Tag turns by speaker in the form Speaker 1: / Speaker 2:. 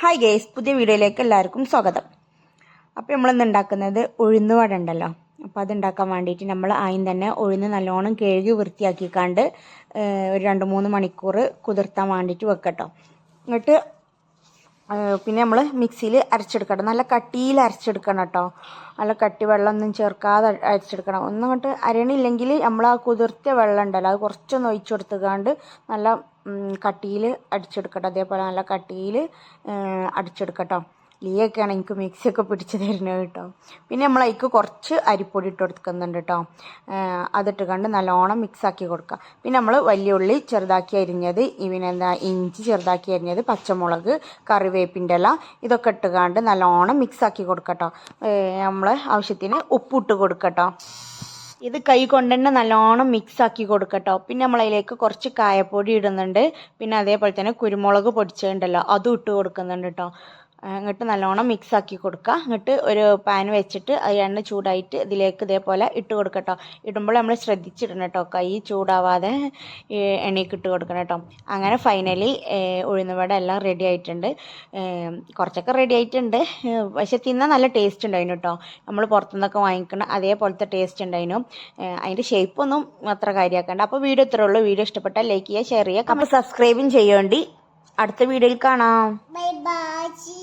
Speaker 1: Hi guys പുതിയ വീഡിയോയിലേക്ക് എല്ലാവർക്കും സ്വാഗതം. അപ്പോൾ നമ്മളിന്ന് ഉണ്ടാക്കുന്നത്? ഉഴുന്ന് വട ഉണ്ടല്ലോ. അപ്പോൾ അത് ഉണ്ടാക്കാൻ വേണ്ടിയിട്ട് നമ്മൾ ആദ്യം തന്നെ ഉഴുന്ന് നല്ലോണം കഴുകി വൃത്തിയാക്കിക്കാണ്ട് ഒരു രണ്ട് മൂന്ന് മണിക്കൂർ കുതിർത്താൻ വേണ്ടിയിട്ട് വെക്കട്ടോ. എന്നിട്ട് പിന്നെ നമ്മൾ മിക്സിയിൽ അരച്ചെടുക്കണം. നല്ല കട്ടിയിൽ അരച്ചെടുക്കണം കേട്ടോ. നല്ല കട്ടി വെള്ളമൊന്നും ചേർക്കാതെ അരച്ചെടുക്കണം. ഒന്നും അങ്ങോട്ട് അരയണില്ലെങ്കിൽ നമ്മൾ ആ കുതിർത്തിയ വെള്ളം ഉണ്ടല്ലോ അത് കുറച്ചൊന്ന് ഒഴിച്ചു കൊടുത്തുകാണ്ട് നല്ല കട്ടിയിൽ അടിച്ചെടുക്കട്ടോ. അതേപോലെ നല്ല കട്ടിയിൽ അടിച്ചെടുക്കട്ടോ. ലീയൊക്കെയാണ് എനിക്ക് മിക്സിയൊക്കെ പിടിച്ച് തരുന്നത് കേട്ടോ. പിന്നെ നമ്മൾ അതിക്ക് കുറച്ച് അരിപ്പൊടി ഇട്ട് കൊടുക്കുന്നുണ്ട് കേട്ടോ. അതിട്ട് കണ്ട് നല്ലോണം മിക്സാക്കി കൊടുക്കുക പിന്നെ നമ്മൾ വലിയ ഉള്ളി ചെറുതാക്കി അരിഞ്ഞത് ഇവനെന്താ ഇഞ്ചി ചെറുതാക്കി അരിഞ്ഞത് പച്ചമുളക് കറിവേപ്പിന്റെ ഇല ഇതൊക്കെ ഇട്ട് കണ്ട് നല്ലോണം മിക്സാക്കി കൊടുക്കട്ടോ നമ്മൾ ആവശ്യത്തിന് ഉപ്പിട്ട് കൊടുക്കട്ടോ ഇത് കൈ കൊണ്ട് തന്നെ നല്ലോണം മിക്സാക്കി കൊടുക്കട്ടോ പിന്നെ നമ്മൾ അതിലേക്ക് കുറച്ച് കായപ്പൊടി ഇടുന്നുണ്ട്. പിന്നെ അതേപോലെ തന്നെ കുരുമുളക് പൊടിച്ചുണ്ടല്ലോ അതും ഇട്ട് കൊടുക്കുന്നുണ്ട് കേട്ടോ. എന്നിട്ട് നല്ലോണം മിക്സ് ആക്കി കൊടുക്കുക എന്നിട്ട് ഒരു പാൻ വെച്ചിട്ട് എണ്ണ ചൂടായിട്ട് ഇതിലേക്ക് ഇതേപോലെ ഇട്ട് കൊടുക്കട്ടോ ഇടുമ്പോൾ നമ്മൾ ശ്രദ്ധിച്ചിടണം കേട്ടോ കൈ ചൂടാവാതെ എണ്ണയ്ക്ക് ഇട്ട് കൊടുക്കണം കേട്ടോ അങ്ങനെ ഫൈനലി ഉഴുന്നുവട എല്ലാം റെഡി ആയിട്ടുണ്ട്. കുറച്ചൊക്കെ റെഡി ആയിട്ടുണ്ട്. പക്ഷെ തിന്നാൽ നല്ല ടേസ്റ്റ് ഉണ്ടായിരുന്നു കേട്ടോ നമ്മൾ പുറത്തുനിന്നൊക്കെ വാങ്ങിക്കണം അതേപോലത്തെ ടേസ്റ്റ് ഉണ്ടായിരുന്നു അതിന്റെ ഷേപ്പൊന്നും അത്ര കാര്യമാക്കണ്ട അപ്പോൾ വീഡിയോ ഇത്രേ ഉള്ളൂ. വീഡിയോ ഇഷ്ടപ്പെട്ടാൽ ലൈക്ക് ചെയ്യുക ഷെയർ ചെയ്യുക. അപ്പോൾ സബ്സ്ക്രൈബും ചെയ്യേണ്ടി അടുത്ത വീഡിയോയിൽ കാണാം.
Speaker 2: Bye bye.